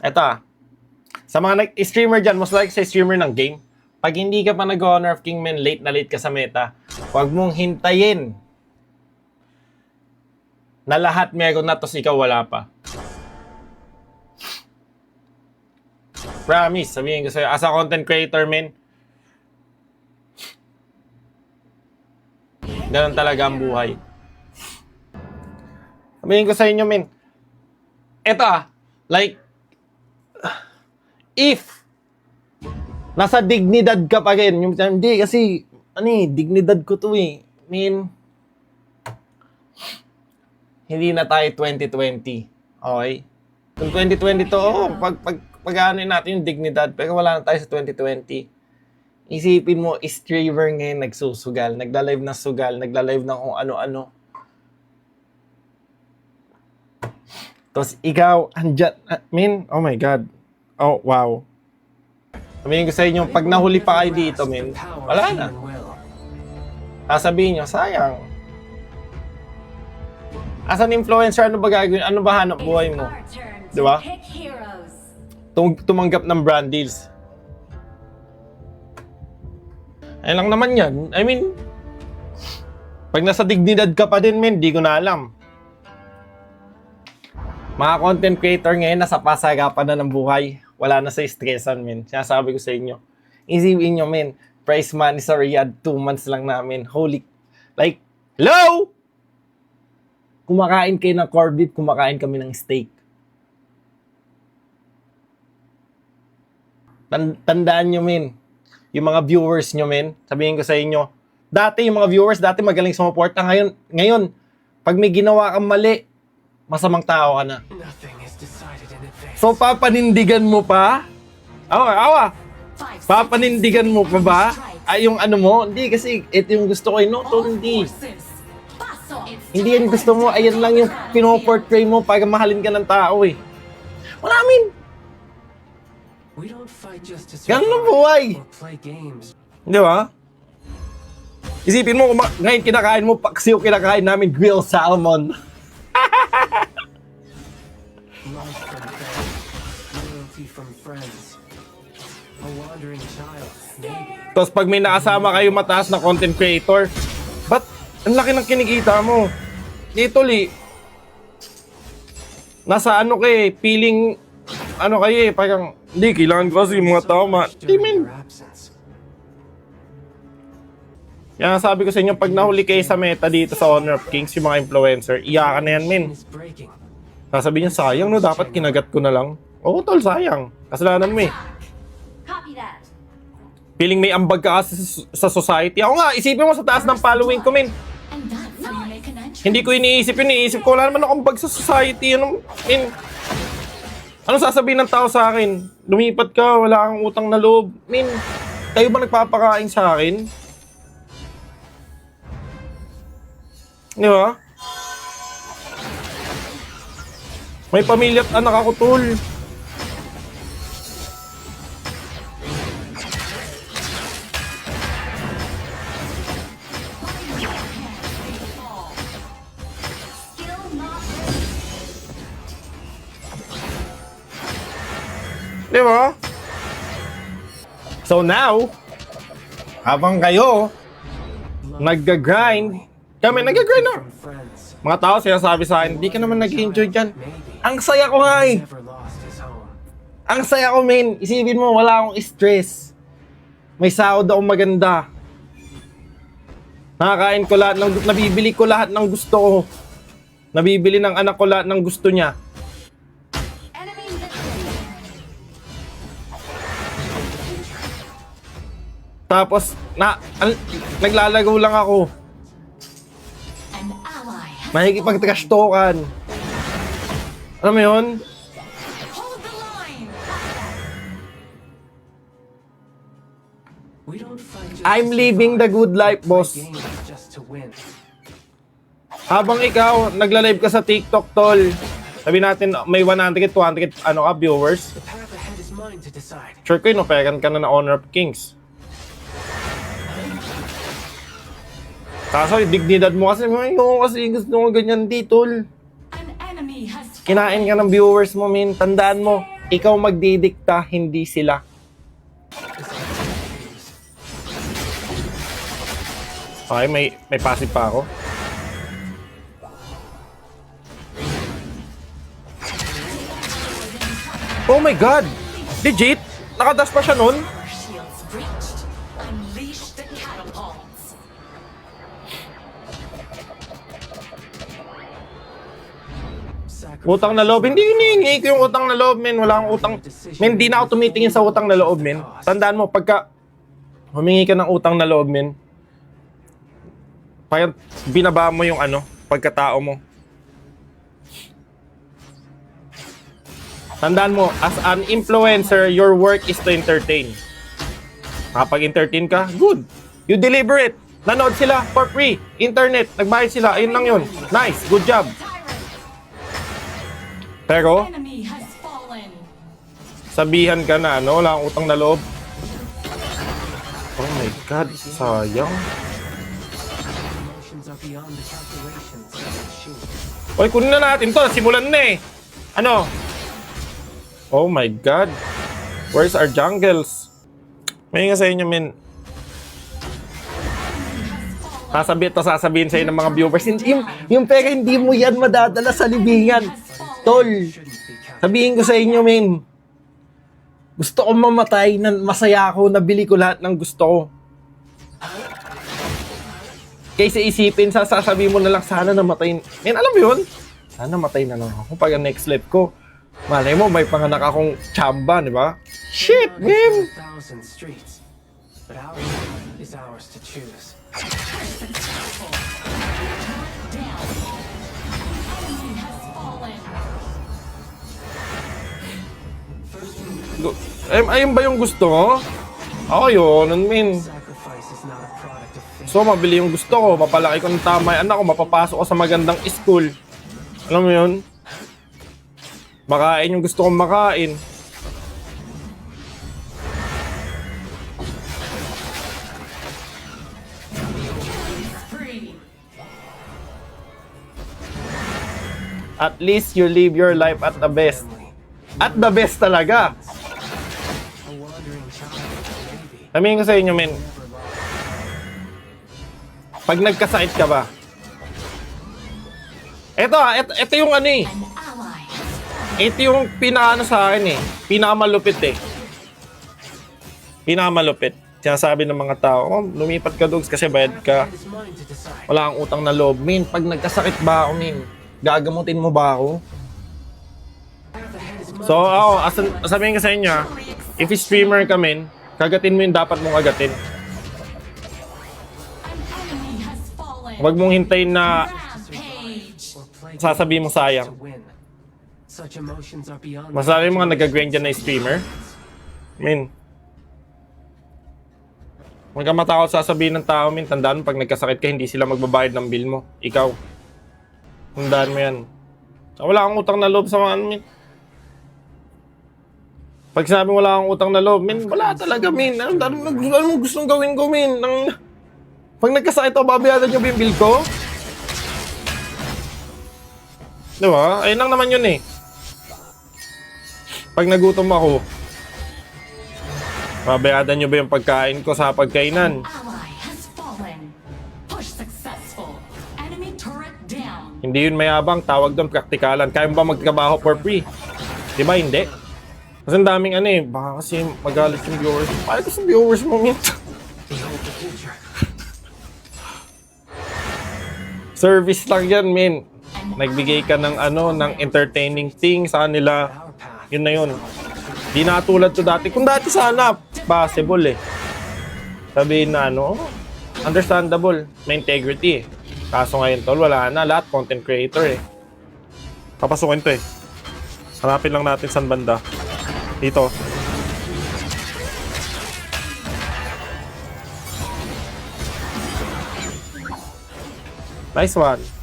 Eto ah. Sa mga nag-streamer dyan, most like sa streamer ng game, pag hindi ka pa nag-Honor of King Men, late na late ka sa meta, huwag mong hintayin na lahat meron na, tapos ikaw wala pa. Promise, sabihin ko sa'yo, as a content creator, men, ganun talaga ang buhay. Sabihin ko sa inyo, men, eto ah, like, if nasa dignidad ka pa rin, yung hindi kasi ano eh, dignidad ko to eh. I mean, hindi na tayo 2020. Okay? Kung 2020 to, oh, pag, pag, pag ano natin yung dignidad, pero wala na tayo sa 2020. Isipin mo, streamer ngayon nagsusugal, nagla-live na sugal, nagla-live ng kung ano-ano. Tapos ikaw, andyan, I mean, oh my God. Oh, wow. Sabihin ko sa inyo, pag nahuli pa kayo dito, men, wala na. Sasabihin nyo, sayang. As an influencer, ano ba gagawin? Ano ba hanap buhay mo? Di ba? Tum- tumanggap ng brand deals. Ayun lang naman yan. I mean, pag nasa dignidad ka pa din, men, di ko na alam. Mga content creator ngayon, nasa pasagapan na ng buhay. Wala na sa stressan, men. Sinasabi ko sa inyo. Isipin nyo, men. Price money sa Riyadh, two months lang namin. Holy, like, hello? Kumakain kayo ng corned beef, kumakain kami ng steak. Tan- tandaan nyo, men. Yung mga viewers nyo, men. Sabihin ko sa inyo. Dati, yung mga viewers, dati magaling sumuporta. Ngayon, ngayon, pag may ginawa kang mali, masamang tao ka na. So, papanindigan mo pa? Awa, awa. Papanindigan mo pa ba? Ay, yung ano mo? Hindi, kasi ito yung gusto ko. eh. No, to hindi. Hindi yan gusto mo. Ayan lang yung pinoportray mo para mahalin ka ng tao eh. Wala amin. We don't fight just to Ganun ang buhay. or play games. Di ba? Isipin mo, kuma- ngayon kinakain mo, paksiw kinakain namin grilled salmon. Friends. A wandering child. Tapos pag may nakasama kayo mataas na content creator, ba't ang laki ng kinikita mo? Dito, li. Nasa ano kay, feeling, ano kayo eh, parang, hindi, kailangan ko kasi mga tao ma... Your absence. Yan ang sabi ko sa inyo, pag nahuli kayo sa meta dito sa Honor of Kings, yung mga influencer, iyakan na yan, breaking. Sasabihin niya, sayang no, dapat kinagat ko na lang. Oo, tol, sayang. Kasalanan mo eh. Copy. Feeling may ambag ka kasi sa, society. Ako nga, isipin mo sa taas ng following ko, entrance. Hindi ko iniisip yun, iniisip ko, wala naman akong bag sa society. Ano, in, ano sasabihin ng tao sa akin? Lumipat ka, wala kang utang na loob. Min, kayo ba nagpapakain sa akin? Di ba? May pamilya at anak ako, tol. Di ba? So now, habang kayo nag-grind, kami nag-grind na. Mga tao sinasabi sa akin, hindi ka naman nag-enjoy dyan. Ang saya ko nga eh. Ang saya ko, men. Isipin mo, wala akong stress. May sahod akong maganda. Nakakain ko lahat ng, nabibili ko lahat ng gusto ko. Nabibili ng anak ko lahat ng gusto niya. Tapos, na, an, naglalagaw lang ako. An ally has Makikipag-trash talkan. Alam mo yun? I'm living the good life, boss. Habang ikaw, nagla-live ka sa TikTok, tol. Sabi natin, may 100, 200, ano ka, viewers. Sure ko yun, operan ka na ng Honor of Kings. Kaso, yung dignidad mo kasi, ay, oo, kasi gusto mo ganyan di, tol. An enemy has Kinain ka ng viewers mo, min. Tandaan mo. Ikaw magdidikta, hindi sila. Okay, may, may passive pa ako. Oh my God! Legit? Nakadash pa siya nun? Utang na loob. Hindi hinihingi ko yung utang na loob, men. Wala akong utang. Men, hindi na ako tumitingin sa utang na loob, men. Tandaan mo, pagka humingi ka ng utang na loob, men, parang binaba mo yung ano, pagkatao mo. Tandaan mo, as an influencer, your work is to entertain. Kapag-entertain ka, good. You deliver it. Nanood sila for free. Internet, nagbayad sila. Ayun lang yun. Nice, good job. Pero, sabihan ka na, ano, wala kang utang na loob. Oh my God, sayang. Oy, kunin na natin to. Simulan na eh. Ano? Oh my God. Where's our jungles? May nga sa inyo, men. Sasabihin to, sasabihin sa'yo ng mga viewers. Yung, yung pera, hindi mo yan madadala sa libingan. Tol, sabihin ko sa inyo, men. Gusto ko mamatay, na masaya ako, nabili ko lahat ng gusto ko. Kaysa isipin, sasabihin mo na lang, sana namatay. Men, alam mo yun? Sana matay na lang ako pag next life ko. Malay mo, may panganak akong chamba, di ba? Shit, streets, but ours is ours to choose. Ay, ayun ba yung gusto mo? Ako yun, I mean. So, mabili yung gusto ko, mapalaki ko ng tama yung anak ko, mapapasok ko sa magandang school. Alam mo yun? Makain yung gusto kong makain. At least you live your life at the best. At the best talaga. Sabihin ko sa inyo, men, pag nagkasakit ka ba? Eto ah, eto, eto yung ano eh. Ito yung pinaano sa akin eh. Pinakamalupit eh. Pinakamalupit. Sinasabi ng mga tao, oh, lumipat ka dogs kasi bayad ka. Wala kang utang na loob. Min, pag nagkasakit ba ako, Min? Gagamutin mo ba ako? So, ako, asan, sabihin ko sa inyo, ah, if streamer ka, Min, kagatin mo yung dapat mong agatin. Huwag mong hintayin na sasabihin mo sayang. Masabi mga nag-grind dyan na streamer. Min. Huwag ka matakot sasabihin ng tao, Min. Tandaan mo, pag nagkasakit ka, hindi sila magbabayad ng bill mo. Ikaw. Tandaan mo yan. Wala kang utang na loob sa mga ano, Min. Pag sinabi wala kang utang na loob, Min, wala talaga, Min. Ano, ano, ano, ano mo gustong gawin ko, Min? Nang, pag nagkasakit ako, babayaran niyo ba yung bill ko? Di ba? Ayun lang naman yun eh. Pag nagutom ako, babayadan nyo ba yung pagkain ko sa pagkainan? Hindi yun mayabang, tawag doon praktikalan. Kaya mo ba magtrabaho for free? Di ba hindi? Kasi ang daming ano eh, baka kasi magalit yung viewers. Paano kasi viewers mo, mint? Behold the future. Service lang yan, min. Nagbigay ka ng ano, ng entertaining thing sa path. Yun na yun. Di na tulad to dati. Kung dati sana, possible eh. Sabihin na ano, understandable, may integrity eh. Kaso ngayon tol, wala na. Lahat content creator eh. Papasukin to eh. Hanapin lang natin saan banda. Dito. Nice one.